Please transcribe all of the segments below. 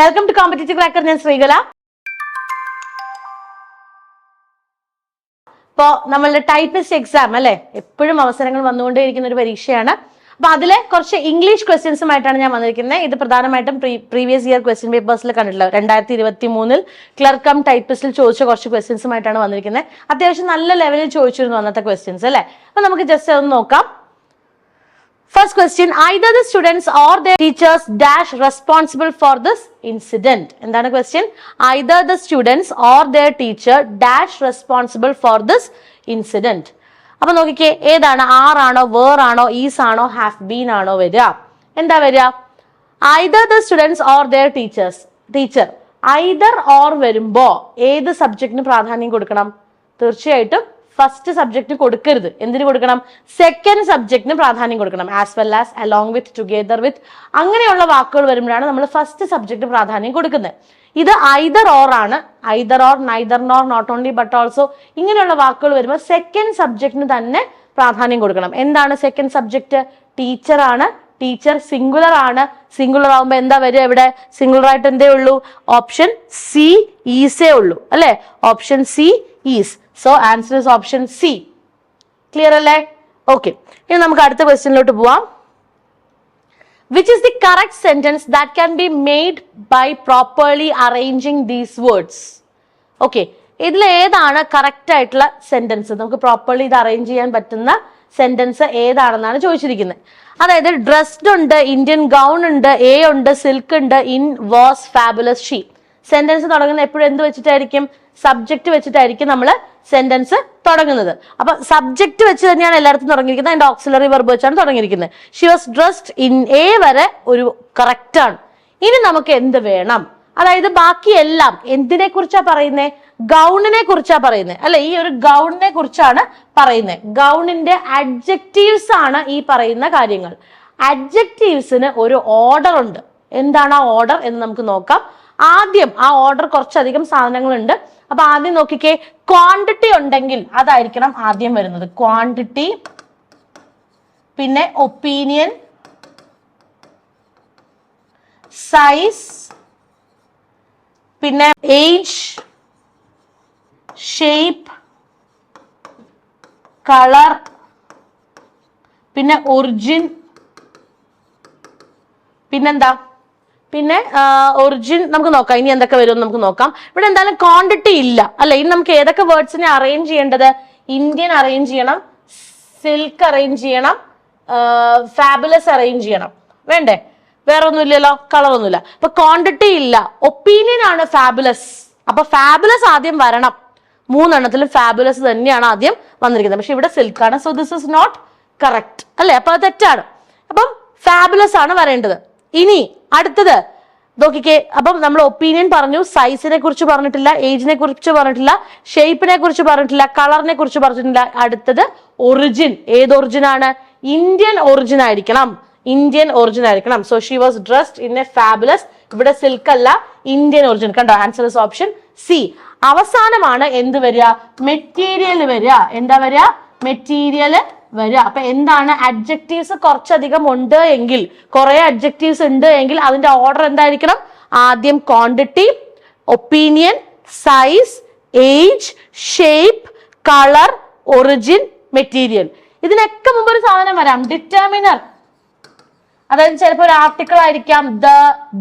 Welcome to competitive cracker ഞാൻ ശ്രീകല. ഇപ്പോ നമ്മളുടെ ടൈപ്പിസ്റ്റ് എക്സാം അല്ലെ? എപ്പോഴും അവസരങ്ങൾ വന്നുകൊണ്ടേയിരിക്കുന്ന ഒരു പരീക്ഷയാണ്. അപ്പൊ അതിലെ കുറച്ച് ഇംഗ്ലീഷ് ക്വസ്റ്റ്യൻസുമായിട്ടാണ് ഞാൻ വന്നിരിക്കുന്നത്. ഇത് പ്രധാനമായിട്ടും പ്രീവിയസ് ഇയർ ക്വസ്റ്റ്യൻ പേപ്പേഴ്സിൽ കണ്ടിട്ടുള്ളത്. രണ്ടായിരത്തി ഇരുപത്തി മൂന്നിൽ ക്ലർക്കം ടൈപ്പിസ്റ്റിൽ ചോദിച്ച കുറച്ച് ക്വസ്റ്റ്യൻസുമായിട്ടാണ് വന്നിരിക്കുന്നത്. അത്യാവശ്യം നല്ല ലെവലിൽ ചോദിച്ചിരുന്നു അന്നത്തെ ക്വസ്റ്റ്യൻസ് അല്ലെ? അപ്പൊ നമുക്ക് ജസ്റ്റ് ഒന്ന് നോക്കാം. First question, either the students or their teachers dash responsible for this incident. എന്താണ് question? Either the students or their teacher dash responsible for this incident. അപ്പൊ നോക്കിക്കേ ഏതാണ് ആർ ആണോ വേർ ആണോ ഈസ് ആണോ ഹാവ് ബീൻ ആണോ വരിക എന്താ വരിക either the students or their teachers teacher either or വരുമ്പോ ഏത് സബ്ജക്റ്റിന് പ്രാധാന്യം കൊടുക്കണം തീർച്ചയായിട്ടും ഫസ്റ്റ് സബ്ജക്റ്റ് കൊടുക്കരുത്. എന്തിനു കൊടുക്കണം? സെക്കൻഡ് സബ്ജക്റ്റിന് പ്രാധാന്യം കൊടുക്കണം. As well as along with together with അങ്ങനെയുള്ള വാക്കുകൾ വരുമ്പോഴാണ് നമ്മൾ ഫസ്റ്റ് സബ്ജക്റ്റ് പ്രാധാന്യം കൊടുക്കുന്നത്. ഇത് ഐദർ ഓർ ആണ്. Either or neither nor not only but also ഇങ്ങനെയുള്ള വാക്കുകൾ വരുമ്പോൾ സെക്കൻഡ് സബ്ജക്റ്റിന് തന്നെ പ്രാധാന്യം കൊടുക്കണം. എന്താണ് സെക്കൻഡ് സബ്ജക്റ്റ് ടീച്ചർ ആണ്. ടീച്ചർ സിംഗുലർ ആണ്. സിംഗുലർ ആവുമ്പോൾ എന്താ വരിക ഇവിടെ? സിംഗുലർ ആയിട്ട് എന്തേ ഉള്ളൂ? ഓപ്ഷൻ സി ഈസേ ഉള്ളൂ. അല്ലെ? Option C is so answer is option C clear അല്ലേ? ഓക്കെ ഇനി നമുക്ക് അടുത്ത ക്വസ്റ്റ്യനിലോട്ട് പോവാം. Which is the correct sentence that can be made by properly arranging these words okay ഇതിൽ ഏതാണ് കറക്റ്റ് ആയിട്ടുള്ള സെന്റൻസ് നമുക്ക് പ്രോപ്പർലി ഇത് അറേഞ്ച് ചെയ്യാൻ പറ്റുന്ന സെന്റൻസ് ഏതാണെന്നാണ് ചോദിച്ചിരിക്കുന്നത്. അതായത് ഡ്രസ്ഡ് ഉണ്ട് ഇന്ത്യൻ ഗൗൺ ഉണ്ട് എ ഉണ്ട് സിൽക്ക് ഉണ്ട് in was fabulous she sentence തുടങ്ങുന്ന എപ്പോഴും എന്ത് വെച്ചിട്ടായിരിക്കും? സബ്ജക്റ്റ് വെച്ചിട്ടായിരിക്കും നമ്മൾ സെന്റൻസ് തുടങ്ങുന്നത്. അപ്പൊ സബ്ജക്റ്റ് വെച്ച് തന്നെയാണ് എല്ലായിടത്തും തുടങ്ങിയിരിക്കുന്നത്. അതിന്റെ ഓക്സിലറി വെർബ് വെച്ചാണ് തുടങ്ങിയിരിക്കുന്നത്. She was dressed in a വരെ ഒരു കറക്റ്റ് ആണ്. ഇനി നമുക്ക് എന്ത് വേണം? അതായത് ബാക്കിയെല്ലാം എന്തിനെ കുറിച്ചാ പറയുന്നേ? ഗൗണിനെ കുറിച്ചാ പറയുന്നത് അല്ലെ ഈ ഒരു ഗൗണിനെ കുറിച്ചാണ് പറയുന്നത് ഗൗണിന്റെ അഡ്ജക്റ്റീവ്സ് ആണ് ഈ പറയുന്ന കാര്യങ്ങൾ. അഡ്ജക്റ്റീവ്സിന് ഒരു ഓർഡർ ഉണ്ട്. എന്താണ് ആ ഓർഡർ എന്ന് നമുക്ക് നോക്കാം. ആദ്യം ആ ഓർഡർ കുറച്ചധികം സാധനങ്ങളുണ്ട്. അപ്പൊ ആദ്യം നോക്കിക്കേ ക്വാണ്ടിറ്റി ഉണ്ടെങ്കിൽ അതായിരിക്കണം ആദ്യം വരുന്നത്. ക്വാണ്ടിറ്റി പിന്നെ ഒപ്പീനിയൻ സൈസ് പിന്നെ ഏജ് ഷേപ്പ് കളർ പിന്നെ ഒറിജിൻ പിന്നെന്താ? പിന്നെ ഒറിജിൻ നമുക്ക് നോക്കാം. ഇനി എന്തൊക്കെ വരും നമുക്ക് നോക്കാം. ഇവിടെ എന്തായാലും ക്വാണ്ടിറ്റി ഇല്ല. അല്ലെ? ഇനി നമുക്ക് ഏതൊക്കെ വേർഡ്സിനെ അറേഞ്ച് ചെയ്യേണ്ടത്? ഇന്ത്യൻ അറേഞ്ച് ചെയ്യണം. സിൽക്ക് അറേഞ്ച് ചെയ്യണം. ഫാബുലസ് അറേഞ്ച് ചെയ്യണം. വേണ്ടേ? വേറെ ഒന്നുമില്ലല്ലോ കളർ ഒന്നുമില്ല. അപ്പൊ ക്വാണ്ടിറ്റി ഇല്ല. ഒപ്പീനിയൻ ആണ് ഫാബുലസ് അപ്പൊ ഫാബുലസ് ആദ്യം വരണം. മൂന്നെണ്ണത്തിലും ഫാബുലസ് തന്നെയാണ് ആദ്യം വന്നിരിക്കുന്നത്. പക്ഷെ ഇവിടെ സിൽക്ക് ആണ്. So this is not correct അല്ലെ? അപ്പൊ അത് തെറ്റാണ്. അപ്പം ഫാബുലസ് ആണ് വരേണ്ടത്. ഇനി അടുത്തത് നോക്കിക്കേ അപ്പം നമ്മൾ ഒപ്പീനിയൻ പറഞ്ഞു സൈസിനെ കുറിച്ച് പറഞ്ഞിട്ടില്ല ഏജിനെ കുറിച്ച് പറഞ്ഞിട്ടില്ല ഷേപ്പിനെ കുറിച്ച് പറഞ്ഞിട്ടില്ല കളറിനെ കുറിച്ച് പറഞ്ഞിട്ടില്ല. അടുത്തത് ഒറിജിൻ ഏത് ഒറിജിൻ ആണ്? ഇന്ത്യൻ ഒറിജിൻ ആയിരിക്കണം. ഇന്ത്യൻ ഒറിജിൻ ആയിരിക്കണം. So she was dressed in a fabulous ഇവിടെ സിൽക്ക് അല്ല ഇന്ത്യൻ ഒറിജിൻ കണ്ടോ? ആൻസർ ഇസ് ഓപ്ഷൻ സി അവസാനമാണ് എന്ത് വരിക? മെറ്റീരിയൽ വരിക. എന്താ വരിക? മെറ്റീരിയൽ വരിക. അപ്പൊ എന്താണ് അഡ്ജക്റ്റീവ്സ് കുറച്ചധികം ഉണ്ട് എങ്കിൽ കുറെ അഡ്ജക്റ്റീവ്സ് ഉണ്ട് എങ്കിൽ അതിന്റെ ഓർഡർ എന്തായിരിക്കണം? ആദ്യം quantity opinion size age shape colour origin material ഇതിനൊക്കെ മുമ്പ് ഒരു സാധനം വരാം. ഡിറ്റർമിനർ അതായത് ചിലപ്പോൾ ഒരു ആർട്ടിക്കിൾ ആയിരിക്കാം. ദ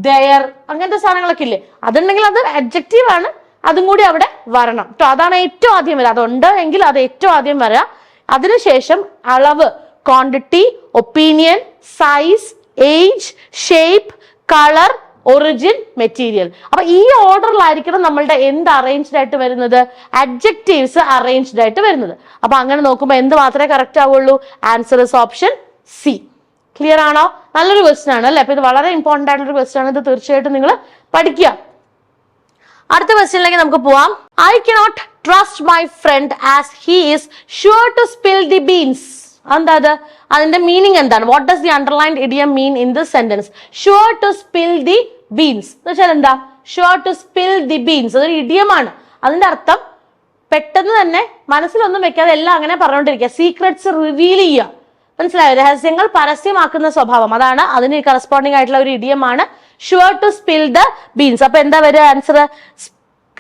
ദയർ അങ്ങനത്തെ സാധനങ്ങളൊക്കെ ഇല്ലേ? അതുണ്ടെങ്കിൽ അത് അഡ്ജക്റ്റീവ് ആണ്. അതും കൂടി അവിടെ വരണം. അതാണ് ഏറ്റവും ആദ്യം വരിക. അതുണ്ട് എങ്കിൽ അത് ഏറ്റവും ആദ്യം വരിക. അതിനുശേഷം അളവ് quantity opinion size age shape colour origin material അപ്പൊ ഈ ഓർഡറിലായിരിക്കണം നമ്മളുടെ എന്ത് അറേഞ്ച്ഡ് ആയിട്ട് വരുന്നത്. അഡ്ജക്റ്റീവ്സ് അറേഞ്ച്ഡ് ആയിട്ട് വരുന്നത്. അപ്പൊ അങ്ങനെ നോക്കുമ്പോൾ എന്ത് മാത്രമേ കറക്റ്റ് ആവുള്ളൂ? Answer is option C clear ആണോ? നല്ലൊരു ക്വസ്റ്റ്യൻ ആണ് അല്ലെ? അപ്പൊ ഇത് വളരെ ഇമ്പോർട്ടന്റ് ആയിട്ടുള്ള ഒരു ക്വസ്റ്റ്യൻ ആണ്. ഇത് തീർച്ചയായിട്ടും നിങ്ങൾ പഠിക്കുക. അടുത്ത ക്വസ്റ്റ്യനിലേക്ക് നമുക്ക് പോവാം. I cannot trust my friend as he's is sure to spill the beans എന്താ അത്? അതിന്റെ മീനിങ് എന്താണ്? What does the underlined idiom mean in this sentence sure to spill the beans എന്ന് വെച്ചാൽ എന്താ? Sure to spill the beans അതൊരു ഇഡിയമാണ് അതിന്റെ അർത്ഥം പെട്ടെന്ന് തന്നെ മനസ്സിലൊന്നും വെക്കാതെ എല്ലാം അങ്ങനെ പറഞ്ഞുകൊണ്ടിരിക്കുക. സീക്രട്സ് റിവീൽ ചെയ്യുക. മനസ്സിലായോ? രഹസ്യങ്ങൾ പരസ്യമാക്കുന്ന സ്വഭാവം. അതാണ് അതിന് കറസ്പോണ്ടിങ് ആയിട്ടുള്ള ഒരു ഇഡിയമാണ് sure to spill the beans അപ്പൊ എന്താ വരിക ആൻസർ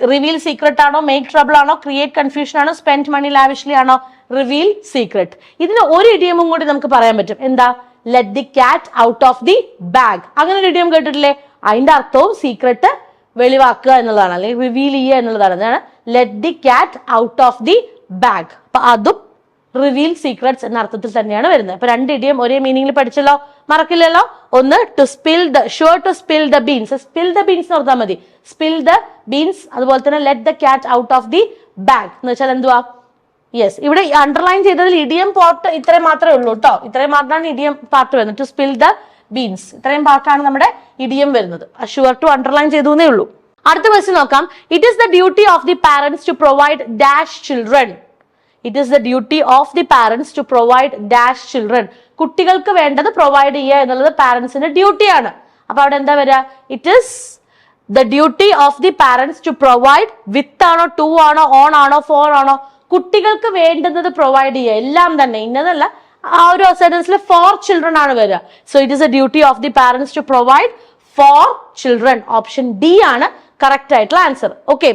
റിവീൽ സീക്രട്ട് ആണോ മേക്ക് ട്രബിൾ ആണോ ക്രിയേറ്റ് കൺഫ്യൂഷൻ ആണോ സ്പെൻഡ് മണി ലാവിഷ്ലി ആണോ റിവീൽ സീക്രട്ട് ഇതിന് ഒരു ഇടിയമും കൂടി നമുക്ക് പറയാൻ പറ്റും. എന്താ? Let the cat out of the bag അങ്ങനെ ഒരു ഇടിയം കേട്ടിട്ടില്ലേ? അതിന്റെ അർത്ഥവും സീക്രട്ട് വെളിവാക്കുക എന്നുള്ളതാണ് അല്ലെങ്കിൽ റിവീൽ ചെയ്യുക എന്നുള്ളതാണ്. Let the cat out of the bag അപ്പൊ അതും റിവീൽ സീക്രട്സ് എന്ന അർത്ഥത്തിൽ തന്നെയാണ് വരുന്നത്. അപ്പൊ രണ്ട് ഇടിയും ഒരേ മീനിങ്ങിൽ പഠിച്ചല്ലോ? മറക്കില്ലല്ലോ? ഒന്ന് to spill the sure to spill the beans spill the beans എന്ന് ഓർത്താൽ മതി. സ്പിൽ ദ ബീൻസ് അതുപോലെ തന്നെ let the cat out of the bag എന്ന് വെച്ചാൽ എന്തുവാ? യെസ് ഇവിടെ അണ്ടർലൈൻ ചെയ്തതിൽ ഇടിയം പാർട്ട് ഇത്രയും മാത്രമേ ഉള്ളൂ കേട്ടോ ഇത്രയും മാത്രമാണ് ഇടിയം പാർട്ട് വരുന്നത്. ടു സ്പിൽ ദ ബീൻസ് ഇത്രയും പാർട്ടാണ് നമ്മുടെ ഇടിയം വരുന്നത്. ഷുവർ ടു അണ്ടർലൈൻ ചെയ്തു എന്നേ ഉള്ളൂ. അടുത്ത ക്വസ്റ്റ്യൻ നോക്കാം. It is the duty of the parents to provide dash children it is the duty of the parents to provide dash children കുട്ടികൾക്ക് വേണ്ടത് പ്രൊവൈഡ് ചെയ്യുക എന്നുള്ളത് പാരന്റ്സിന്റെ ഡ്യൂട്ടിയാണ് അപ്പൊ അവിടെ എന്താ വരിക? It is the duty of the parents to provide with ആണോ ടു ആണോ ഓൺ ആണോ ഫോർ ആണോ? കുട്ടികൾക്ക് വേണ്ടുന്നത് പ്രൊവൈഡ് ചെയ്യുക. എല്ലാം തന്നെ. ഇന്നതല്ല ആ ഒരു സെന്റൻസിൽ ഫോർ ചിൽഡ്രൻ ആണ് വരിക. So it is a duty of the parents to provide for children option D ആണ് കറക്റ്റ് ആയിട്ടുള്ള ആൻസർ ഓക്കെ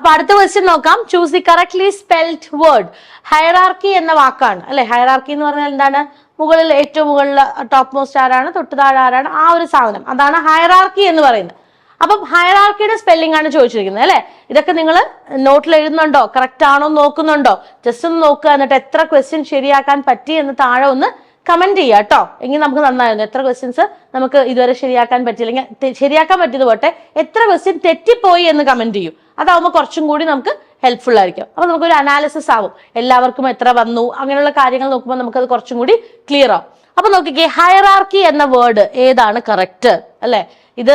അപ്പൊ അടുത്ത ക്വസ്റ്റ്യൻ നോക്കാം. Choose the correctly spelled word hierarchy എന്ന വാക്കാണ്. അല്ലെ? ഹയറാർക്കി എന്ന് പറഞ്ഞാൽ എന്താണ്? മുകളിൽ ഏറ്റവും മുകളിൽ ടോപ്പ് മോസ്റ്റ് ആരാണ്? തൊട്ട് താഴെ ആരാണ്? ആ ഒരു സാധനം. അതാണ് ഹയറാർക്കി എന്ന് പറയുന്നത്. അപ്പം ഹയറാർക്കിയുടെ സ്പെല്ലിംഗ് ആണ് ചോദിച്ചിരിക്കുന്നത്. അല്ലെ? ഇതൊക്കെ നിങ്ങൾ നോട്ടിൽ എഴുതുന്നുണ്ടോ? കറക്റ്റ് ആണോ നോക്കുന്നുണ്ടോ? ജസ്റ്റ് ഒന്ന് നോക്കുക എന്നിട്ട് എത്ര ക്വസ്റ്റ്യൻ ശരിയാക്കാൻ പറ്റി എന്ന് താഴെ ഒന്ന് കമന്റ് ചെയ്യുക കേട്ടോ. എങ്കിൽ നമുക്ക് നന്നായിരുന്നു. എത്ര ക്വസ്റ്റ്യൻസ് നമുക്ക് ഇതുവരെ ശരിയാക്കാൻ പറ്റിയില്ലെങ്കിൽ ശരിയാക്കാൻ പറ്റിയത് പോട്ടെ. എത്ര ക്വസ്റ്റ്യൻ തെറ്റിപ്പോയി എന്ന് കമന്റ് ചെയ്യൂ. അതാവുമ്പോൾ കുറച്ചും കൂടി നമുക്ക് ഹെൽപ്ഫുൾ ആയിരിക്കും. അപ്പൊ നമുക്കൊരു അനാലിസിസ് ആവും. എല്ലാവർക്കും എത്ര വന്നു? അങ്ങനെയുള്ള കാര്യങ്ങൾ നോക്കുമ്പോൾ നമുക്കത് കുറച്ചും കൂടി ക്ലിയർ ആവും. അപ്പൊ നോക്കിക്കേ ഹയറാർക്കി എന്ന വേർഡ് ഏതാണ് കറക്റ്റ് അല്ലെ? ഇത്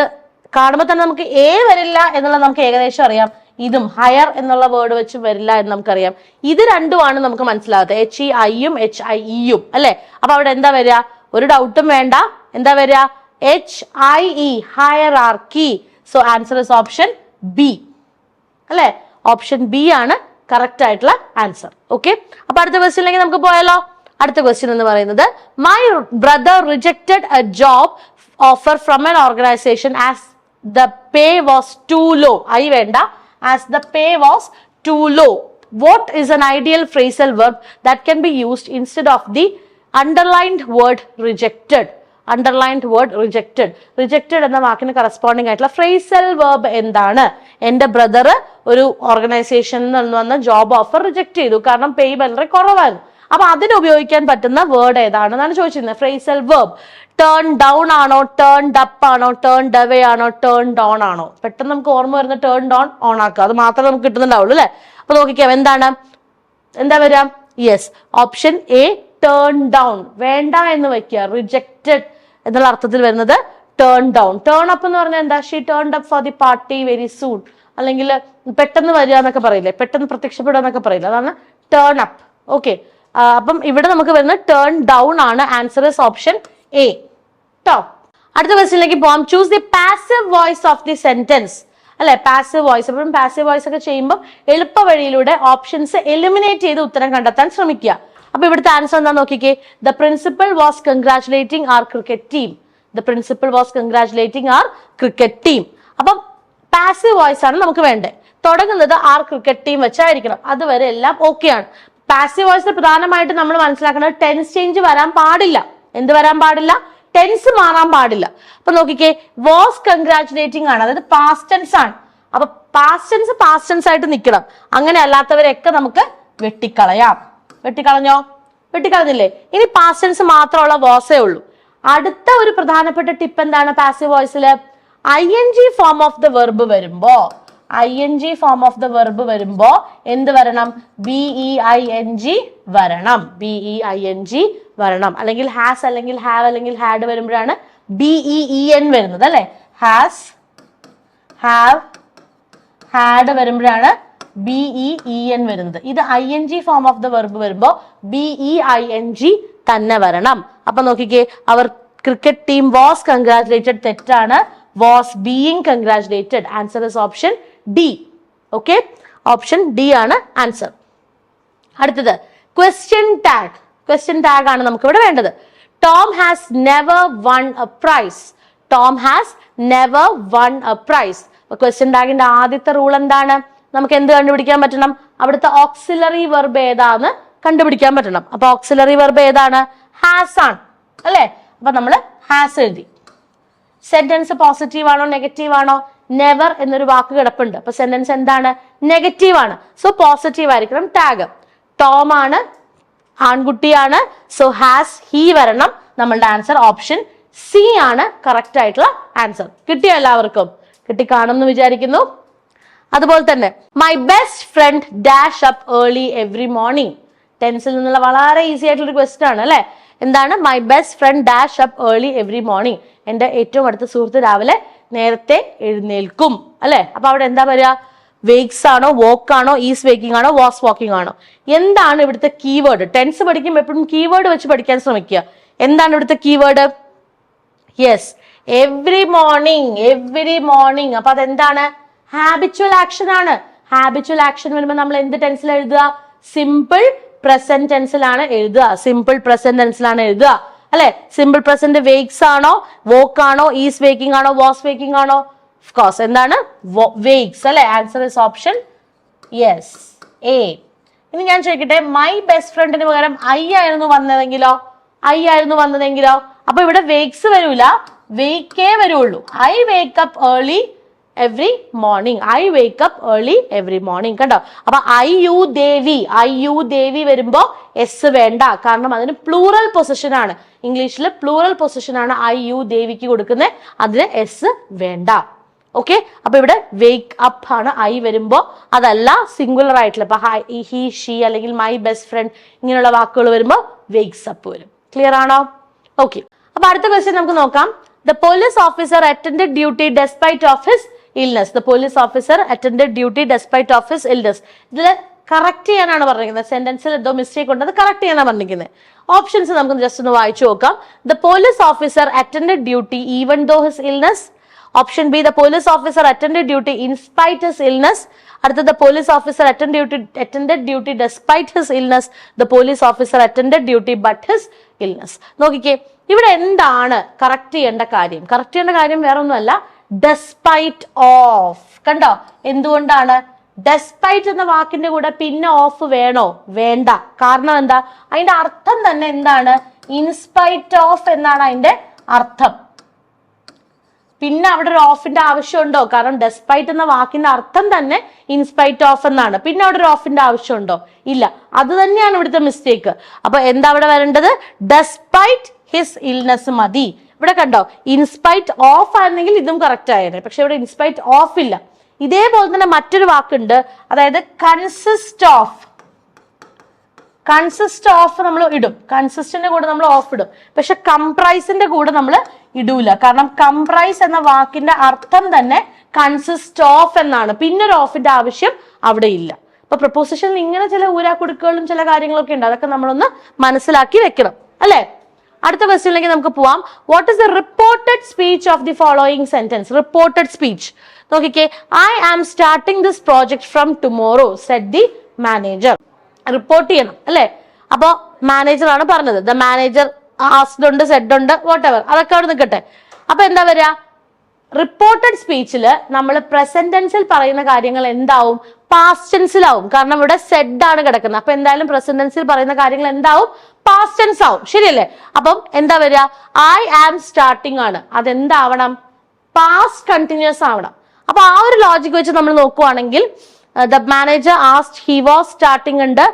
കാണുമ്പോൾ തന്നെ നമുക്ക് എ വരില്ല എന്നുള്ളത് നമുക്ക് ഏകദേശം അറിയാം. ഇതും ഹയർ എന്നുള്ള വേർഡ് വെച്ച് വരില്ല എന്ന് നമുക്കറിയാം. ഇത് രണ്ടുമാണ് നമുക്ക് മനസ്സിലാകാത്തത്. എച്ച് ഇ ഐയും എച്ച് ഐ ഇയും അല്ലെ? അപ്പൊ അവിടെ എന്താ വരിക? ഒരു ഡൗട്ടും വേണ്ട. എന്താ വരിക? H I E hierarchy so answer is option B അല്ലെ? ഓപ്ഷൻ ബി ആണ് കറക്റ്റ് ആയിട്ടുള്ള ആൻസർ ഓക്കെ അപ്പൊ അടുത്ത ക്വസ്റ്റ്യനിലേക്ക് നമുക്ക് പോയാലോ? അടുത്ത ക്വസ്റ്റ്യൻ എന്ന് പറയുന്നത് my brother rejected a job offer from an organisation as the pay was too low I വേണ്ട. As the pay was too low what is an ideal phrasal verb that can be used instead of the underlined word rejected underlined word rejected rejected എന്ന വാക്കിന് corresponding ആയിട്ടുള്ള phrasal verb എന്താണ്? എന്റെ brother ഒരു ഓർഗനൈസേഷനിൽ നിന്ന് വന്ന ജോബ് ഓഫർ റിജക്ട് ചെയ്തു. കാരണം പേ വളരെ കുറവായിരുന്നു. അപ്പൊ അതിന് ഉപയോഗിക്കാൻ പറ്റുന്ന വേർഡ് ഏതാണെന്നാണ് ചോദിച്ചിരുന്നത്. ഫ്രേസൽ വേർബ് ടേൺ ഡൗൺ ആണോ? ടേൺ അപ്പ് ആണോ? ടേൺ ഡവേ ആണോ? ടേൺ ഡോൺ ആണോ? പെട്ടെന്ന് നമുക്ക് ഓർമ്മ വരുന്ന ടേൺ ഡോൺ ഓൺ ആക്കുക. അത് മാത്രമേ നമുക്ക് കിട്ടുന്നുണ്ടാവുള്ളൂ അല്ലെ? അപ്പൊ നോക്കിക്കാം എന്താണ്? എന്താ വരാം yes option A turn down വേണ്ട എന്ന് വെക്കുക റിജക്റ്റഡ് എന്നുള്ള അർത്ഥത്തിൽ വരുന്നത് ടേൺ ഡൗൺ ടേൺ അപ്പ് എന്ന് പറഞ്ഞാൽ എന്താ? She turn up for the party very soon അല്ലെങ്കിൽ പെട്ടെന്ന് വരിക എന്നൊക്കെ പറയില്ലേ? പെട്ടെന്ന് പ്രത്യക്ഷപ്പെടുക എന്നൊക്കെ പറയില്ലേ? അതാണ് ടേൺ അപ്പ് ഓക്കെ അപ്പം ഇവിടെ നമുക്ക് വരുന്നത് ടേൺ ഡൗൺ ആണ് ആൻസർ ഇസ് ഓപ്ഷൻ എ ടോ അടുത്ത ക്വസ്റ്റ്യനിലേക്ക് പോവാം. Choose the passive voice of the sentence അല്ലെ? പാസീവ് വോയിസ് അപ്പം പാസീവ് വോയിസ് ഒക്കെ ചെയ്യുമ്പോൾ എളുപ്പ വഴിയിലൂടെ ഓപ്ഷൻസ് എലിമിനേറ്റ് ചെയ്ത് ഉത്തരം കണ്ടെത്താൻ ശ്രമിക്കുക. അപ്പൊ ഇവിടുത്തെ ആൻസർ എന്താ നോക്കിക്കേ. The principal was congratulating our cricket team the principal was congratulating our cricket team അപ്പം പാസീവ് വോയിസ് ആണ് നമുക്ക് വേണ്ടത്. തുടങ്ങുന്നത് ആർ ക്രിക്കറ്റ് ടീം വെച്ചായിരിക്കണം. അതുവരെ എല്ലാം ഓക്കെയാണ് പാസീവ് വോയിസിൽ പ്രധാനമായിട്ട് നമ്മൾ മനസ്സിലാക്കുന്നത് ടെൻസ് ചേഞ്ച് വരാൻ പാടില്ല. എന്ത് വരാൻ പാടില്ല? ടെൻസ് മാറാൻ പാടില്ല. അപ്പൊ നോക്കിക്കേ വാസ് കൺഗ്രാചുലേറ്റിംഗ് ആണ്. അതായത് പാസ്റ്റ് ടെൻസ് ആണ്. അപ്പൊ പാസ്റ്റ് ടെൻസ് പാസ്റ്റ് ടെൻസ് ആയിട്ട് നിൽക്കണം അങ്ങനെ അല്ലാത്തവരെയൊക്കെ നമുക്ക് വെട്ടിക്കളയാം. വെട്ടിക്കളഞ്ഞോ? വെട്ടിക്കളഞ്ഞില്ലേ? ഇനി പാസ്റ്റ് ടെൻസ് മാത്രമുള്ള വോസേ ഉള്ളൂ. അടുത്ത ഒരു പ്രധാനപ്പെട്ട ടിപ്പ് എന്താണ് passive വോയിസിൽ I N G form of the verb വരുമ്പോ I N G form of the verb വരുമ്പോ എന്ത് വരണം? B E I N G വരണം. B E I N G വരണം. അല്ലെങ്കിൽ ഹാസ് അല്ലെങ്കിൽ ഹാവ് അല്ലെങ്കിൽ ഹാഡ് വരുമ്പോഴാണ് ബി ഇ എൻ വരുന്നത് അല്ലെ? ഹാസ് ഹാവ് ഹാഡ് വരുമ്പോഴാണ് ബി ഇ ഇ എൻ വരുന്നത്. ഇത് I N G form of the verb വരുമ്പോൾ ബി ഐ എൻ ജി തന്നെ വരണം. അപ്പൊ നോക്കിക്കേ our cricket team was congratulated തെറ്റാണ്. Was being congratulated answer is option D okay option D ആണ് ആൻസർ അടുത്തത് ക്വസ്റ്റ്യൻ ടാഗ് ക്വസ്റ്റ്യൻ ടാഗ് ആണ് നമുക്ക് ഇവിടെ വേണ്ടത് Tom has never won a prize Tom has never won a prize question ടാഗിന്റെ ആദ്യത്തെ rule എന്താണ്? നമുക്ക് എന്ത് കണ്ടുപിടിക്കാൻ പറ്റണം? അവിടുത്തെ ഓക്സിലറി വെർബ് ഏതാന്ന് കണ്ടുപിടിക്കാൻ പറ്റണം. അപ്പൊ ഓക്സിലറി വെർബ് ഏതാണ്? ഹാസ് ആണ്. അല്ലേ? അപ്പൊ നമ്മൾ ഹാസ് എഴുതി. സെന്റൻസ് പോസിറ്റീവ് ആണോ നെഗറ്റീവ് ആണോ? നെവർ എന്നൊരു വാക്ക് കിടപ്പുണ്ട്. അപ്പൊ സെന്റൻസ് എന്താണ്? നെഗറ്റീവ് ആണ്. സോ പോസിറ്റീവ് ആയിരിക്കണം ടാഗ് ടോം ആണ്. ആൺകുട്ടിയാണ്. സോ ഹാസ് ഹീ വരണം. നമ്മളുടെ ആൻസർ ഓപ്ഷൻ സി ആണ്. കറക്റ്റ് ആയിട്ടുള്ള ആൻസർ കിട്ടിയോ എല്ലാവർക്കും? കിട്ടി കാണുമെന്ന് വിചാരിക്കുന്നു. അതുപോലെ തന്നെ my best friend dash up early every morning ടെൻസിൽ നിന്നുള്ള വളരെ ഈസി ആയിട്ടുള്ള ഒരു ക്വസ്റ്റൻ ആണ് അല്ലെ? എന്താണ്? My best friend dash up early every morning എന്റെ ഏറ്റവും അടുത്ത സുഹൃത്ത് രാവിലെ നേരത്തെ എഴുന്നേൽക്കും അല്ലെ? അപ്പൊ അവിടെ എന്താ പറയാ? വേക്സ് ആണോ? വോക്ക് ആണോ? ഈസ് വേക്കിംഗ് ആണോ? വാസ് വാക്കിംഗ് ആണോ? എന്താണ് ഇവിടുത്തെ കീവേഡ് ടെൻസ് പഠിക്കുമ്പോൾ എപ്പോഴും കീവേഡ് വെച്ച് പഠിക്കാൻ ശ്രമിക്കുക. എന്താണ് ഇവിടുത്തെ keyword yes every morning every morning അപ്പൊ അതെന്താണ്? ഹാബിച്വൽ ആക്ഷൻ ആണ്. ഹാബിച്വൽ ആക്ഷൻ വരുമ്പോൾ നമ്മൾ എന്ത് ടെൻസിൽ എഴുതുക? സിമ്പിൾ പ്രസന്റ് ടെൻസിലാണ് എഴുതുക. സിമ്പിൾ പ്രസന്റ് ടെൻസിലാണ് എഴുതുക. അല്ലെ? സിമ്പിൾ പ്രസന്റ് വേക്സ് ആണോ? വോക്ക് ആണോ? ഈസ് വേക്കിംഗ് ആണോ? വാസ് വേക്കിംഗ് ആണോ? കോഴ്സ് എന്താണ്? വേക്സ് അല്ലെ? Answer is option yes A ഇനി ഞാൻ ചോദിക്കട്ടെ മൈ ബെസ്റ്റ് ഫ്രണ്ടിന് പകരം ഐ ആയിരുന്നു വന്നതെങ്കിലോ? ഐ ആയിരുന്നു വന്നതെങ്കിലോ? അപ്പൊ ഇവിടെ വേക്സ് വരൂല. വേക്കേ വരുള്ളൂ. I wake up early every morning I wake up early every morning കണ്ടോ? അപ്പൊ I you they we I you they we വരുമ്പോ എസ് വേണ്ട. കാരണം അതിന് പ്ലൂറൽ പൊസിഷൻ ആണ്. ഇംഗ്ലീഷിൽ പ്ലൂറൽ പൊസിഷൻ ആണ് ഐ യു ദേവിക്ക് കൊടുക്കുന്നത് അതിന് എസ് വേണ്ട. ഓക്കെ അപ്പൊ ഇവിടെ വേക്ക് അപ്പ് ആണ് ഐ വരുമ്പോ. അതല്ല സിംഗുലർ ആയിട്ടുള്ള. ഇപ്പൊ ഹി ഷീ അല്ലെങ്കിൽ മൈ ബെസ്റ്റ് ഫ്രണ്ട് ഇങ്ങനെയുള്ള വാക്കുകൾ വരുമ്പോ വേക്സ് അപ്പ് വരും. ക്ലിയർ ആണോ? ഓക്കെ അപ്പൊ അടുത്ത ക്വസ്റ്റ്യൻ നമുക്ക് നോക്കാം. The police officer attend duty despite of his illness the police officer attend duty despite of his illness ഇതിൽ കറക്റ്റ് ചെയ്യാനാണ് പറഞ്ഞിരിക്കുന്നത്. സെന്റൻസിൽ എന്തോ മിസ്റ്റേക്ക് ഉണ്ട് അത് കറക്റ്റ് ചെയ്യാനാണ് പറഞ്ഞിരിക്കുന്നത്. ഓപ്ഷൻസ് നമുക്ക് ജസ്റ്റ് ഒന്ന് വായിച്ചു നോക്കാം. The police officer attend duty even though his illness option B the police officer attend duty in spite his illness അടുത്തത് police officer attend duty attend duty despite his illness the police officer attend duty but his illness നോക്കിക്കേ ഇവിടെ എന്താണ് correct ചെയ്യേണ്ട കാര്യം? Correct ചെയ്യേണ്ട കാര്യം വേറെ ഒന്നുമല്ല ഡെസ്പൈറ്റ് ഓഫ് കണ്ടോ? എന്തുകൊണ്ടാണ്? ഡെസ്പൈറ്റ് എന്ന വാക്കിന്റെ കൂടെ പിന്നെ ഓഫ് വേണോ? വേണ്ട. കാരണം എന്താ? അതിന്റെ അർത്ഥം തന്നെ എന്താണ്? ഇൻസ്പൈറ്റ് ഓഫ് എന്നാണ് അതിന്റെ അർത്ഥം. പിന്നെ അവിടെ ഒരു ഓഫിന്റെ ആവശ്യമുണ്ടോ? കാരണം ഡെസ്പൈറ്റ് എന്ന വാക്കിന്റെ അർത്ഥം തന്നെ ഇൻസ്പൈറ്റ് ഓഫ് എന്നാണ്. പിന്നെ അവിടെ ഒരു ഓഫിന്റെ ആവശ്യമുണ്ടോ? ഇല്ല. അത് തന്നെയാണ് ഇവിടുത്തെ മിസ്റ്റേക്ക് അപ്പൊ എന്താ അവിടെ വരേണ്ടത്? ഡെസ്പൈറ്റ് ഹിസ് ഇൽനെസ് മതി. ഇവിടെ കണ്ടോ ഇൻസ്പൈറ്റ് ഓഫ് ആണെങ്കിൽ ഇതും കറക്റ്റ് ആയേനെ പക്ഷെ ഇവിടെ ഇൻസ്പൈറ്റ് ഓഫ് ഇല്ല. ഇതേപോലെ തന്നെ മറ്റൊരു വാക്കുണ്ട് അതായത് കൺസിസ്റ്റ് ഓഫ് കൺസിസ്റ്റ് ഓഫ് നമ്മൾ ഇടും. കൺസിസ്റ്റിന്റെ കൂടെ നമ്മൾ ഓഫ് ഇടും. പക്ഷെ കംപ്രൈസിന്റെ കൂടെ നമ്മൾ ഇടൂല. കാരണം കംപ്രൈസ് എന്ന വാക്കിന്റെ അർത്ഥം തന്നെ കൺസിസ്റ്റ് ഓഫ് എന്നാണ്. പിന്നെ ഒരു ഓഫിന്റെ ആവശ്യം അവിടെ ഇല്ല. അപ്പൊ പ്രപ്പോസിഷനിൽ ഇങ്ങനെ ചില ഊരാക്കുടുക്കുകളും ചില കാര്യങ്ങളൊക്കെ ഉണ്ട്. അതൊക്കെ നമ്മളൊന്ന് മനസ്സിലാക്കി വെക്കണം. അല്ലേ? അടുത്ത ക്വസ്റ്റ്യനിലേക്ക് നമുക്ക് പോവാം. What is the reported speech of the following sentence reported speech നോക്കിക്കേ I am starting this project from tomorrow said the manager report ചെയ്യണം അല്ലെ? അപ്പോ മാനേജർ ആണ് പറഞ്ഞത്. ദ മാനേജർ ആസ്ഡ് ഉണ്ട് സെഡ് ഉണ്ട് വാട്ട് എവർ അതൊക്കെ അവിടെ നിൽക്കട്ടെ. അപ്പൊ എന്താ വരിക? റിപ്പോർട്ടഡ് സ്പീച്ചിൽ നമ്മൾ പ്രസന്റൻസിൽ പറയുന്ന കാര്യങ്ങൾ എന്താവും? പാസ്റ്റ് ടെൻസിലാവും കാരണം ഇവിടെ സെഡ് ആണ് കിടക്കുന്നത്. അപ്പൊ എന്തായാലും പ്രസന്റ് ടെൻസിൽ പറയുന്ന കാര്യങ്ങൾ എന്താവും? പാസ്റ്റ് ടെൻസ് ആവും. ശരിയല്ലേ? അപ്പം എന്താ വരിക? ഐ ആം സ്റ്റാർട്ടിംഗ് ആണ്. അതെന്താവണം? പാസ്റ്റ് കണ്ടിന്യൂസ് ആവണം. അപ്പൊ ആ ഒരു ലോജിക് വെച്ച് നമ്മൾ നോക്കുവാണെങ്കിൽ the manager asked he was starting ഉണ്ട്.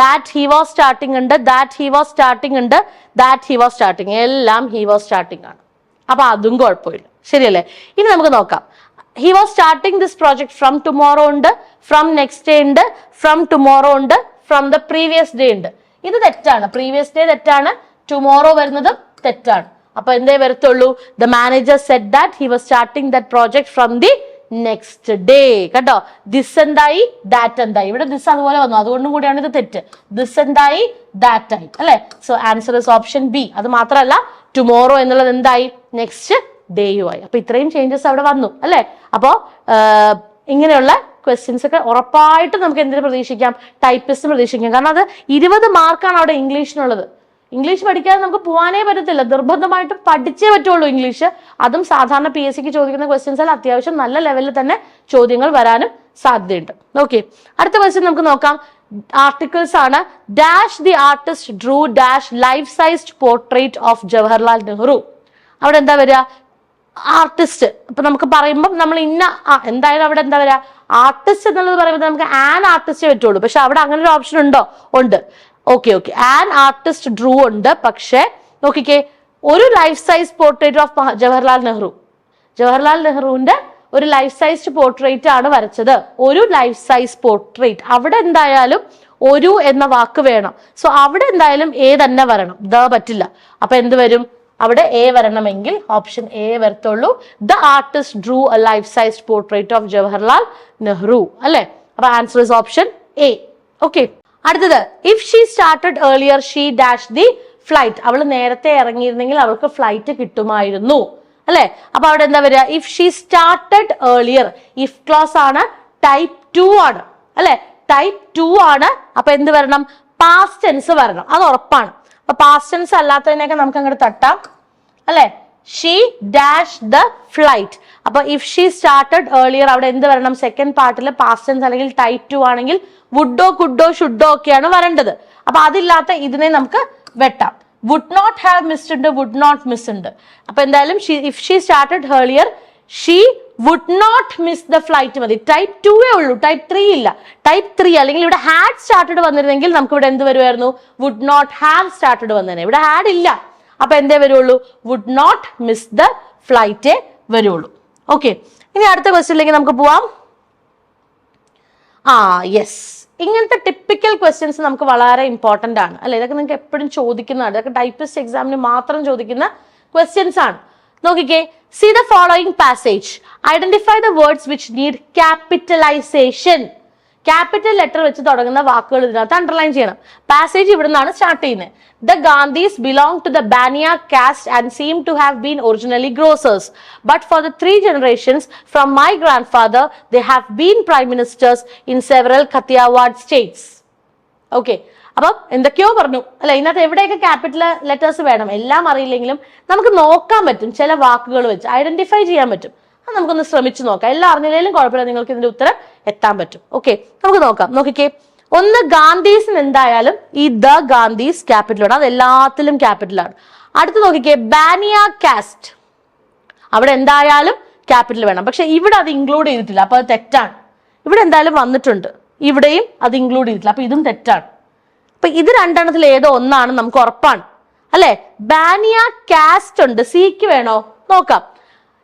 ദാറ്റ് ഹി വാസ് സ്റ്റാർട്ടിംഗ് ഉണ്ട്. ദാറ്റ് ഹി വാസ് സ്റ്റാർട്ടിംഗ് ഉണ്ട്. ദാറ്റ് ഹി വാസ് സ്റ്റാർട്ടിംഗ് എല്ലാം ഹി വാസ് സ്റ്റാർട്ടിംഗ് ആണ്. അപ്പൊ അതും കുഴപ്പമില്ല. ശരിയല്ലേ? ഇനി നമുക്ക് നോക്കാം. He was starting this project from tomorrow ഉണ്ട് ഫ്രം നെക്സ്റ്റ് ഡേ ഉണ്ട് ഫ്രം ടുമോറോ ഉണ്ട് ഫ്രം ദ പ്രീവിയസ് ഡേ ഉണ്ട്. ഇത് തെറ്റാണ്. പ്രീവിയസ് ഡേ തെറ്റാണ് ടുമോറോ വരുന്നതും തെറ്റാണ്. അപ്പൊ എന്തേ വരത്തുള്ളൂ? The manager said that he was starting that project from the next day കേട്ടോ? ദിസ് എന്തായി? ദാറ്റ് എന്തായി? ഇവിടെ ദിസ് അതുപോലെ വന്നു. അതുകൊണ്ടും കൂടിയാണ് ഇത് തെറ്റ്. ദിസ് എന്തായി? ദാറ്റ് ആയി. അല്ലെ? So answer is option B അത് മാത്രമല്ല ടുമോറോ എന്നുള്ളത് എന്തായി? നെക്സ്റ്റ് ഡേയുമായി അപ്പൊ ഇത്രയും ചേഞ്ചസ് അവിടെ വന്നു അല്ലെ? അപ്പോ ഇങ്ങനെയുള്ള ക്വസ്റ്റ്യൻസ് ഒക്കെ ഉറപ്പായിട്ടും നമുക്ക് എന്തിനു പ്രതീക്ഷിക്കാം? ടൈപ്പിസ്റ്റ് പ്രതീക്ഷിക്കാം. കാരണം അത് ഇരുപത് മാർക്കാണ് അവിടെ ഇംഗ്ലീഷിനുള്ളത്. ഇംഗ്ലീഷ് പഠിക്കാതെ നമുക്ക് പോകാനേ പറ്റത്തില്ല. നിർബന്ധമായിട്ട് പഠിച്ചേ പറ്റുള്ളൂ ഇംഗ്ലീഷ്. അതും സാധാരണ പി എസ് സിക്ക് ചോദിക്കുന്ന ക്വസ്റ്റ്യൻസ് അല്ല. അത്യാവശ്യം നല്ല ലെവലിൽ തന്നെ ചോദ്യങ്ങൾ വരാനും സാധ്യതയുണ്ട്. ഓക്കെ അടുത്ത ക്വസ്റ്റ്യൻ നമുക്ക് നോക്കാം. ആർട്ടിക്കിൾസ് ആണ്. Dash the artist drew dash life sized portrait of Jawaharlal Nehru അവിടെ എന്താ വരിക? ആർട്ടിസ്റ്റ് ഇപ്പൊ നമുക്ക് പറയുമ്പോൾ നമ്മൾ ഇന്ന എന്തായാലും അവിടെ എന്താ പറയാ ആർട്ടിസ്റ്റ് എന്നുള്ളത് പറയുമ്പോൾ നമുക്ക് ആൻ ആർട്ടിസ്റ്റേ പറ്റുള്ളൂ. പക്ഷെ അവിടെ അങ്ങനെ ഒരു ഓപ്ഷൻ ഉണ്ടോ? ഉണ്ട്. Okay okay an artist drew ഉണ്ട്. പക്ഷെ നോക്കിക്കേ ഒരു life size portrait of Jawaharlal Nehru. Jawaharlal നെഹ്റുവിന്റെ ഒരു ലൈഫ് സൈസ് പോർട്രേറ്റ് ആണ് വരച്ചത്. ഒരു ലൈഫ് സൈസ് പോർട്രേറ്റ് അവിടെ എന്തായാലും ഒരു എന്ന വാക്ക് വേണം. സോ അവിടെ എന്തായാലും എ തന്നെ വരണം. ദ പറ്റില്ല. അപ്പൊ എന്ത് വരും? അവിടെ എ വരണമെങ്കിൽ ഓപ്ഷൻ എ വരത്തുള്ളൂ. The artist drew a life size portrait of Jawaharlal Nehru അല്ലെ? അപ്പൊ answer is option A okay അടുത്തത് if she started earlier she dash the flight അവൾ നേരത്തെ ഇറങ്ങിയിരുന്നെങ്കിൽ അവൾക്ക് ഫ്ലൈറ്റ് കിട്ടുമായിരുന്നു അല്ലെ? അപ്പൊ അവിടെ എന്താ വരിക? If she started earlier if clause ആണ് ടൈപ്പ് ടു ആണ് അല്ലെ? ടൈപ്പ് ടു ആണ്. അപ്പൊ എന്ത് വരണം? പാസ്റ്റ് ടെൻസ് വരണം. അത് ഉറപ്പാണ്. അപ്പൊ പാസ്റ്റ് ടെൻസ് അല്ലാത്തതിനൊക്കെ നമുക്ക് അങ്ങോട്ട് തട്ടാം. അല്ലെ? ഷീ ഡാഷ് ദ ഫ്ലൈറ്റ് അപ്പൊ ഇഫ് ഷീ സ്റ്റാർട്ടഡ് ഏർലിയർ അവിടെ എന്ത് വരണം? സെക്കൻഡ് പാർട്ടിൽ പാസ്റ്റ് ടെൻസ് അല്ലെങ്കിൽ ടൈപ്പ് ടു ആണെങ്കിൽ വുഡോ കുഡോ ഷുഡോ ഒക്കെയാണ് വരേണ്ടത്. അപ്പൊ അതില്ലാത്ത ഇതിനെ നമുക്ക് വെട്ടാം. വുഡ് നോട്ട് ഹാവ് മിസ്ഡ് ഉണ്ട് വുഡ് നോട്ട് മിസ് ഉണ്ട്. അപ്പൊ എന്തായാലും if she started earlier she would not miss the flight മതി. ടൈപ്പ് ടു ഏ ഉള്ളൂ. ടൈപ്പ് ത്രീ ഇല്ല. ടൈപ്പ് ത്രീ അല്ലെങ്കിൽ ഇവിടെ ഹാഡ് സ്റ്റാർട്ടഡ് വന്നിരുന്നെങ്കിൽ നമുക്ക് ഇവിടെ എന്ത് വരുമായിരുന്നു വുഡ് നോട്ട് ഹാവ് സ്റ്റാർട്ടഡ് വന്നേനെ. ഇവിടെ ഹാഡ് ഇല്ല. അപ്പൊ എന്തേ വരുള്ളൂ വുഡ് നോട്ട് മിസ് ദ ഫ്ലൈറ്റേ വരുള്ളൂ ഓക്കെ ഇനി അടുത്ത ക്വസ്റ്റ്യനിലേക്ക് നമുക്ക് പോവാം. ആ യെസ് ഇങ്ങനത്തെ ടിപ്പിക്കൽ ക്വസ്റ്റ്യൻസ് നമുക്ക് വളരെ ഇമ്പോർട്ടന്റ് ആണ്. അല്ലെ? ഇതൊക്കെ നിങ്ങൾക്ക് എപ്പോഴും ചോദിക്കുന്നതാണ്. ഇതൊക്കെ ടൈപ്പിസ്റ്റ് എക്സാമിന് മാത്രം ചോദിക്കുന്ന ക്വസ്റ്റ്യൻസ് ആണ്. നോക്കിക്കേ. See the following passage identify the words which need capitalisation capital letter വെച്ച് തുടങ്ങുന്ന വാക്കുകൾ ഇതിനകത്ത് അണ്ടർലൈൻ ചെയ്യണം. പാസേജ് ഇവിടെ നിന്നാണ് സ്റ്റാർട്ട് ചെയ്യുന്നത് the Gandhis belong to the Bania caste and seem to have been originally grocers but for the three generations from my grandfather they have been prime ministers in several Kathiawad states okay അപ്പം എന്തൊക്കെയോ പറഞ്ഞു. അല്ലെ ഇതിനകത്ത് എവിടെയൊക്കെ capital letters വേണം? എല്ലാം അറിയില്ലെങ്കിലും നമുക്ക് നോക്കാൻ പറ്റും. ചില വാക്കുകൾ വെച്ച് ഐഡന്റിഫൈ ചെയ്യാൻ പറ്റും. അത് നമുക്കൊന്ന് ശ്രമിച്ചു നോക്കാം. എല്ലാം അറിഞ്ഞില്ലെങ്കിലും കുഴപ്പമില്ല. നിങ്ങൾക്ക് ഇതിന്റെ ഉത്തരം എത്താൻ പറ്റും. ഓക്കെ നമുക്ക് നോക്കാം. നോക്കിക്കേ. ഒന്ന് ഗാന്ധീസിന് എന്തായാലും ഈ ദ ഗാന്ധീസ് ക്യാപിറ്റലാണ് അത് എല്ലാത്തിലും ക്യാപിറ്റലാണ് അടുത്ത് നോക്കിക്കേ. ബാനിയ കാസ്റ്റ് അവിടെ എന്തായാലും ക്യാപിറ്റൽ വേണം. പക്ഷെ ഇവിടെ അത് ഇൻക്ലൂഡ് ചെയ്തിട്ടില്ല. അപ്പൊ അത് തെറ്റാണ്. ഇവിടെ എന്തായാലും വന്നിട്ടുണ്ട്. ഇവിടെയും അത് ഇൻക്ലൂഡ് ചെയ്തിട്ടില്ല. അപ്പൊ ഇതും തെറ്റാണ്. അപ്പൊ ഇത് രണ്ടെണ്ണത്തിൽ ഏതോ ഒന്നാണ് നമുക്ക് ഉറപ്പാണ്. അല്ലെ? ബാനിയ കാസ്റ്റ് ഉണ്ട്. സിക്ക് വേണോ? നോക്കാം.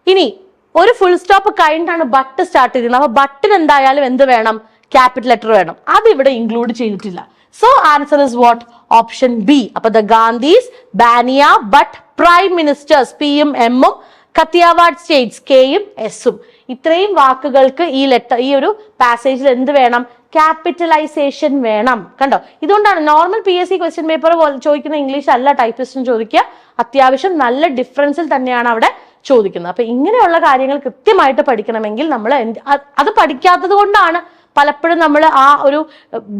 ഇനി ഒരു ഫുൾ സ്റ്റോപ്പ് കഴിഞ്ഞിട്ടാണ് ബട്ട് സ്റ്റാർട്ട് ചെയ്തിരുന്നത്. അപ്പൊ ബട്ടിന് എന്തായാലും എന്ത് വേണം? ക്യാപിറ്റൽ ലെറ്റർ വേണം. അത് ഇവിടെ ഇൻക്ലൂഡ് ചെയ്തിട്ടില്ല. So answer is what option B അപ്പൊ the Gandhis Bania but prime ministers M എമ്മും കത്തിയാവാഡ് സ്റ്റേറ്റ്സ് കെയും എസും ഇത്രയും വാക്കുകൾക്ക് ഈ ലെറ്റർ ഈ ഒരു പാസേജിൽ എന്ത് വേണം? ക്യാപിറ്റലൈസേഷൻ വേണം. കണ്ടോ? ഇതുകൊണ്ടാണ് normal P S C question paper ചോദിക്കുന്ന ഇംഗ്ലീഷ് അല്ല ടൈപ്പിസ്റ്റും ചോദിക്കുക. അത്യാവശ്യം നല്ല ഡിഫറൻസിൽ തന്നെയാണ് അവിടെ ചോദിക്കുന്നത്. അപ്പൊ ഇങ്ങനെയുള്ള കാര്യങ്ങൾ കൃത്യമായിട്ട് പഠിക്കണമെങ്കിൽ നമ്മൾ അത് പഠിക്കാത്തത് കൊണ്ടാണ് പലപ്പോഴും നമ്മൾ ആ ഒരു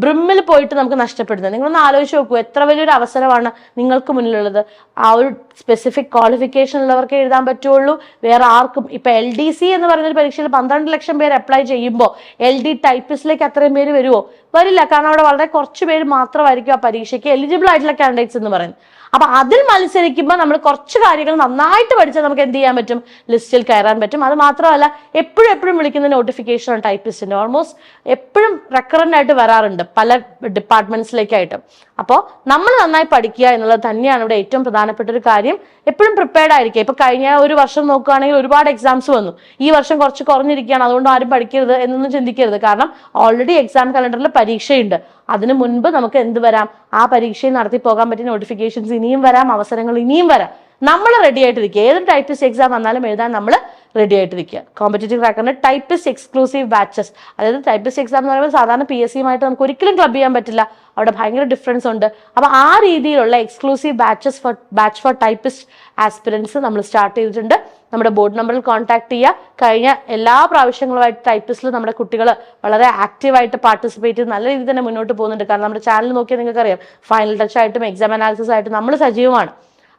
ബ്രിമ്മിൽ പോയിട്ട് നമുക്ക് നഷ്ടപ്പെടുന്നത്. നിങ്ങളൊന്ന് ആലോചിച്ച് നോക്കൂ എത്ര വലിയൊരു അവസരമാണ് നിങ്ങൾക്ക് മുന്നിലുള്ളത്. ആ ഒരു സ്പെസിഫിക് ക്വാളിഫിക്കേഷൻ ഉള്ളവർക്ക് എഴുതാൻ പറ്റുള്ളൂ. വേറെ ആർക്കും ഇപ്പൊ എൽ ഡി സി എന്ന് പറയുന്നൊരു പരീക്ഷയിൽ പന്ത്രണ്ട് ലക്ഷം പേര് അപ്ലൈ ചെയ്യുമ്പോൾ എൽ ഡി ടൈപ്പിസ്റ്റിലേക്ക് അത്രയും പേര് വരുമോ വരില്ല. കാരണം അവിടെ വളരെ കുറച്ച് പേര് മാത്രമായിരിക്കും ആ പരീക്ഷയ്ക്ക് എലിജിബിൾ ആയിട്ടുള്ള കാൻഡിഡേറ്റ്സ് എന്ന് പറയുന്നത്. അപ്പൊ അതിൽ മത്സരിക്കുമ്പോൾ നമ്മൾ കുറച്ച് കാര്യങ്ങൾ നന്നായിട്ട് പഠിച്ചാൽ നമുക്ക് എന്ത് ചെയ്യാൻ പറ്റും? ലിസ്റ്റിൽ കയറാൻ പറ്റും. അത് മാത്രമല്ല എപ്പോഴും എപ്പോഴും വിളിക്കുന്ന നോട്ടിഫിക്കേഷൻ ആണ് ടൈപ്പിസ്റ്റിന്റെ ഓൾമോസ്റ്റ് എപ്പോഴും റെക്കറന്റ് ആയിട്ട് വരാറുണ്ട് പല ഡിപ്പാർട്ട്മെന്റ്സിലേക്കായിട്ട് അപ്പോൾ നമ്മൾ നന്നായി പഠിക്കുക എന്നുള്ളത് തന്നെയാണ് ഇവിടെ ഏറ്റവും പ്രധാനപ്പെട്ട ഒരു കാര്യം. എപ്പോഴും പ്രിപ്പയർഡ് ആയിരിക്കുക. ഇപ്പൊ കഴിഞ്ഞ ഒരു വർഷം നോക്കുകയാണെങ്കിൽ ഒരുപാട് എക്സാംസ് വന്നു. ഈ വർഷം കുറച്ച് കുറഞ്ഞിരിക്കുകയാണ്. അതുകൊണ്ട് ആരും പഠിക്കരുത് എന്നൊന്നും ചിന്തിക്കരുത്. കാരണം ഓൾറെഡി എക്സാം കലണ്ടറിൽ പരീക്ഷയുണ്ട്. അതിനു മുൻപ് നമുക്ക് എന്ത് വരാം? ആ പരീക്ഷയിൽ നടത്തി പോകാൻ പറ്റിയ നോട്ടിഫിക്കേഷൻസ് ഇനിയും വരാം. അവസരങ്ങൾ ഇനിയും വരാം. നമ്മൾ റെഡി ആയിട്ടിരിക്കുക. ഏതൊരു ടൈപ്പ് എക്സാം വന്നാലും എഴുതാൻ നമ്മൾ റെഡി ആയിട്ട് നിൽക്കുക. കോമ്പറ്റേറ്റീവ് ക്രാക്കറിന് ടൈപ്പിസ്റ്റ് എക്സ്ക്ലൂസീവ് ബാച്ചസ് അതായത് ടൈപ്പിസ്റ്റ് എക്സാം എന്ന് പറയുമ്പോൾ സാധാരണ പി എസ് സിയുമായിട്ട് നമുക്ക് ഒരിക്കലും ക്ലബ് ചെയ്യാൻ പറ്റില്ല. അവിടെ ഭയങ്കര ഡിഫറൻസ് ഉണ്ട്. അപ്പോൾ ആ രീതിയിലുള്ള exclusive batches for batch for typist aspirants നമ്മൾ സ്റ്റാർട്ട് ചെയ്തിട്ടുണ്ട്. നമ്മുടെ ബോർഡ് നമ്പറിൽ കോൺടാക്ട് ചെയ്യുക. കഴിഞ്ഞ എല്ലാ പ്രാവശ്യങ്ങളുമായിട്ട് ടൈപ്പിസ്റ്റിൽ നമ്മുടെ കുട്ടികൾ വളരെ ആക്റ്റീവായിട്ട് പാർട്ടിസിപ്പേറ്റ് ചെയ്ത് നല്ല രീതിയിൽ തന്നെ മുന്നോട്ട് പോകുന്നുണ്ട്. കാരണം നമ്മുടെ ചാനൽ നോക്കിയാൽ നിങ്ങൾക്കറിയാം. ഫൈനൽ ടച്ച് ആയിട്ടും എക്സാം അനാലിസിസ് ആയിട്ടും നമ്മൾ സജീവമാണ്.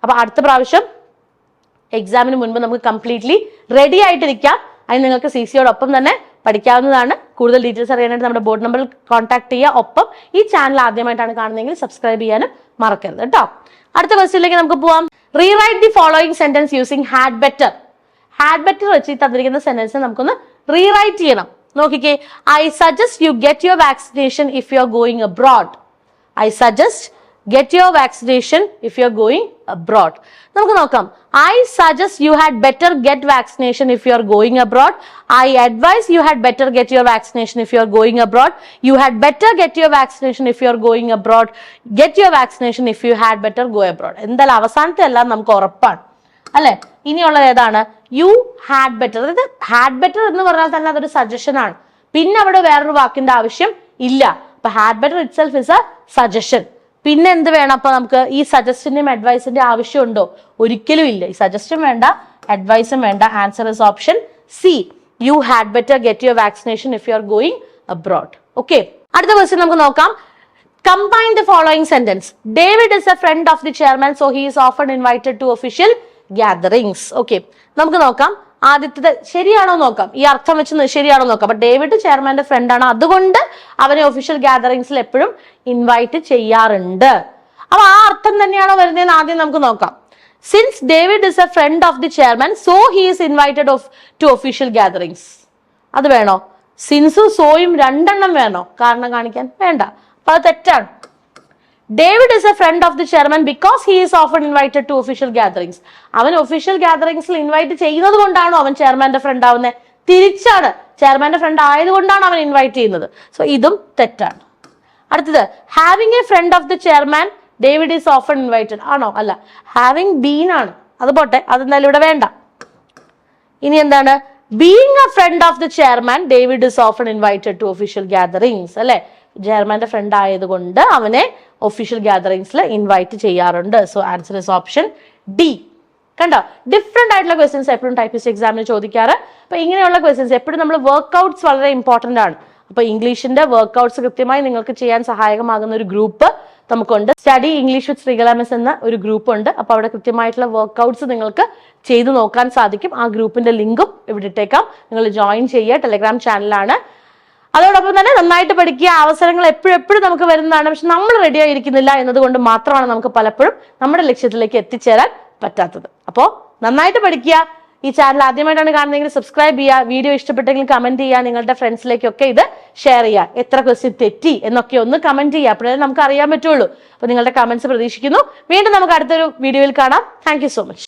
അപ്പോൾ അടുത്ത പ്രാവശ്യം എക്സാമിന് മുൻപ് നമുക്ക് കംപ്ലീറ്റ്ലി റെഡി ആയിട്ട് നിൽക്കാം. അതിന് നിങ്ങൾക്ക് സി സിയോടൊപ്പം തന്നെ പഠിക്കാവുന്നതാണ്. കൂടുതൽ ഡീറ്റെയിൽസ് അറിയാനായിട്ട് നമ്മുടെ ബോർഡ് നമ്പറിൽ കോൺടാക്ട് ചെയ്യുക. ഒപ്പം ഈ ചാനൽ ആദ്യമായിട്ടാണ് കാണുന്നതെങ്കിൽ സബ്സ്ക്രൈബ് ചെയ്യാനും മറക്കരുത് കേട്ടോ. അടുത്ത ക്വസ്റ്റ്യനിലേക്ക് നമുക്ക് പോവാം. Rewrite the following sentence using had better had better വെച്ച് തന്നിരിക്കുന്ന സെന്റൻസ് നമുക്കൊന്ന് റീറൈറ്റ് ചെയ്യണം. നോക്കിക്കേ. I suggest you get your vaccination if you are going abroad I suggest get your vaccination if you are going abroad നമുക്ക് നോക്കാം. I suggest you had better get vaccination if you are going abroad I advise you had better get your vaccination if you are going abroad you had better get your vaccination if you are going abroad get your vaccination if you had better go abroad എന്തായാലും അവസാനത്തെ എല്ലാം നമുക്ക് ഉറപ്പാണ്. അല്ലെ? ഇനിയുള്ളത് ഏതാണ്? You had better അതായത് had better എന്ന് പറഞ്ഞാൽ തന്നെ അതൊരു സജഷൻ ആണ്. പിന്നെ അവിടെ വേറൊരു വാക്കിന്റെ ആവശ്യം ഇല്ല. അപ്പൊ had better itself is a suggestion പിന്നെ എന്ത് വേണം? അപ്പൊ നമുക്ക് ഈ സജസ്റ്റിന്റെയും അഡ്വൈസിന്റെ ആവശ്യമുണ്ടോ? ഒരിക്കലും ഇല്ല. ഈ സജസ്റ്റും വേണ്ട അഡ്വൈസും വേണ്ട. Answer is option C you had better get your vaccination if you are going abroad okay അടുത്ത ക്വസ്റ്റ്യൻ നമുക്ക് നോക്കാം. Combine the following sentence David is a friend of the chairman so he is often invited to official gatherings. Okay നമുക്ക് നോക്കാം. ആദ്യത്തെ ശരിയാണോ നോക്കാം. ഈ അർത്ഥം വെച്ച് ശരിയാണോ നോക്കാം. അപ്പൊ ഡേവിഡ് ചെയർമാന്റെ ഫ്രണ്ട് ആണ്. അതുകൊണ്ട് അവനെ ഒഫീഷ്യൽ ഗാദറിങ്സിൽ എപ്പോഴും ഇൻവൈറ്റ് ചെയ്യാറുണ്ട്. അപ്പൊ ആ അർത്ഥം തന്നെയാണോ വരുന്നതെന്ന് ആദ്യം നമുക്ക് നോക്കാം. Since David is a friend of the chairman so he is invited of to official gatherings അത് വേണോ? സിൻസും സോയും രണ്ടെണ്ണം വേണോ? കാരണം കാണിക്കാൻ വേണ്ട. അപ്പൊ അത് തെറ്റാണ്. David is a friend of the chairman because he is often invited to official gatherings അവൻ ഒഫീഷ്യൽ ഗ്യാതറിങ്സിൽ ഇൻവൈറ്റ് ചെയ്യുന്നത് കൊണ്ടാണോ അവൻ ചെയർമാന്റെ ഫ്രണ്ട് ആവുന്നത് തിരിച്ചാണ് ചെയർമാന്റെ ഫ്രണ്ട് ആയതുകൊണ്ടാണ് അവൻ ഇൻവൈറ്റ് ചെയ്യുന്നത്. സോ ഇതും തെറ്റാണ്. അടുത്തത് having a friend of the chairman David is often invited ആണോ? അല്ല. ഹാവിംഗ് ബീൻ ആണ്. അത് പോട്ടെ. അതെന്തായാലും ഇവിടെ വേണ്ട. ഇനി എന്താണ്? Being a friend of the chairman David is often invited to official gatherings അല്ലെ? ചെയർമാന്റെ ഫ്രണ്ട് ആയതുകൊണ്ട് അവനെ ഒഫീഷ്യൽ ഗ്യാതറിങ്സിൽ ഇൻവൈറ്റ് ചെയ്യാറുണ്ട്. So answer is option D കണ്ടോ? ഡിഫറെന്റ് ആയിട്ടുള്ള ക്വസ്റ്റ്യൻസ് എപ്പോഴും ടൈപ്പിസ്റ്റ് എക്സാമിന് ചോദിക്കാറ്. അപ്പൊ ഇങ്ങനെയുള്ള ക്വസ്റ്റ്യൻസ് എപ്പോഴും നമ്മൾ വർക്ക്ഔട്ട്സ് വളരെ ഇമ്പോർട്ടന്റ് ആണ്. അപ്പൊ ഇംഗ്ലീഷിന്റെ വർക്ക്ഔട്ട്സ് കൃത്യമായി നിങ്ങൾക്ക് ചെയ്യാൻ സഹായകമാകുന്ന ഒരു ഗ്രൂപ്പ് നമുക്കുണ്ട്. സ്റ്റഡി ഇംഗ്ലീഷ് വിത്ത് ശ്രീകലാമിസ് എന്ന ഒരു ഗ്രൂപ്പ് ഉണ്ട്. അപ്പൊ അവിടെ കൃത്യമായിട്ടുള്ള വർക്ക്ഔട്ട്സ് നിങ്ങൾക്ക് ചെയ്തു നോക്കാൻ സാധിക്കും. ആ ഗ്രൂപ്പിന്റെ ലിങ്കും ഇവിടെ ഇട്ടേക്കാം. നിങ്ങൾ ജോയിൻ ചെയ്യുക. ടെലിഗ്രാം ചാനലാണ് അതോടൊപ്പം തന്നെ നന്നായിട്ട് പഠിക്കുക അവസരങ്ങൾ എപ്പോഴും എപ്പോഴും നമുക്ക് വരുന്നതാണ്. പക്ഷെ നമ്മൾ റെഡി ആയിരിക്കുന്നില്ല എന്നതുകൊണ്ട് മാത്രമാണ് നമുക്ക് പലപ്പോഴും നമ്മുടെ ലക്ഷ്യത്തിലേക്ക് എത്തിച്ചേരാൻ പറ്റാത്തത്. അപ്പോൾ നന്നായിട്ട് പഠിക്കുക. ഈ ചാനൽ ആദ്യമായിട്ടാണ് കാണുന്നതെങ്കിൽ സബ്സ്ക്രൈബ് ചെയ്യുക. വീഡിയോ ഇഷ്ടപ്പെട്ടെങ്കിൽ കമന്റ് ചെയ്യുക. നിങ്ങളുടെ ഫ്രണ്ട്സിലേക്കൊക്കെ ഇത് ഷെയർ ചെയ്യുക. എത്ര ക്വസ്റ്റ്യൻ തെറ്റി എന്നൊക്കെ ഒന്ന് കമന്റ് ചെയ്യുക. അപ്പോഴേ നമുക്ക് അറിയാൻ പറ്റുള്ളൂ. അപ്പോൾ നിങ്ങളുടെ കമന്റ്സ് പ്രതീക്ഷിക്കുന്നു. വീണ്ടും നമുക്ക് അടുത്തൊരു വീഡിയോയിൽ കാണാം. Thank so much